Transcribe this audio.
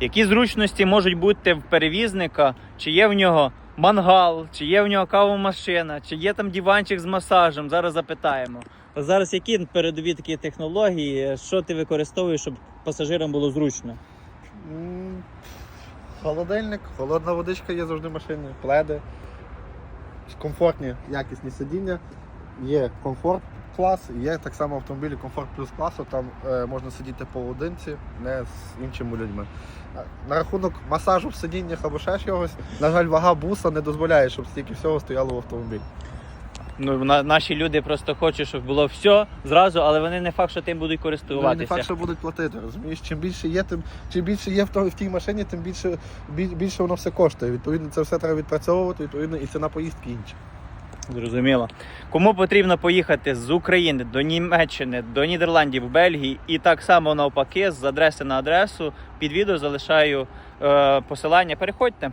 Які зручності можуть бути в перевізника, чи є в нього мангал, чи є в нього кавомашина, чи є там диванчик з масажем. Зараз запитаємо. Зараз які передові такі технології, що ти використовуєш, щоб пасажирам було зручно? Холодильник, холодна водичка є завжди в машині, пледи, комфортні, якісні сидіння, є комфорт клас, є так само автомобілі комфорт плюс класу, там е, можна сидіти поодинці, не з іншими людьми. На рахунок масажу в сидіннях або ще чогось, на жаль, вага буса не дозволяє, щоб стільки всього стояло в автомобілі. Ну, на, наші люди просто хочуть, щоб було все зразу, але вони не факт, що тим будуть користуватися. не факт, що будуть платити, розумієш? Чим більше є, тим чим більше є в, то- в тій машині, тим більше, біль- більше воно все коштує. Відповідно, це все треба відпрацьовувати, відповідно, і ціна поїздки інша. Зрозуміло. Кому потрібно поїхати з України до Німеччини, до Нідерландів, Бельгії і так само навпаки з адреси на адресу, під відео залишаю е, посилання. Переходьте.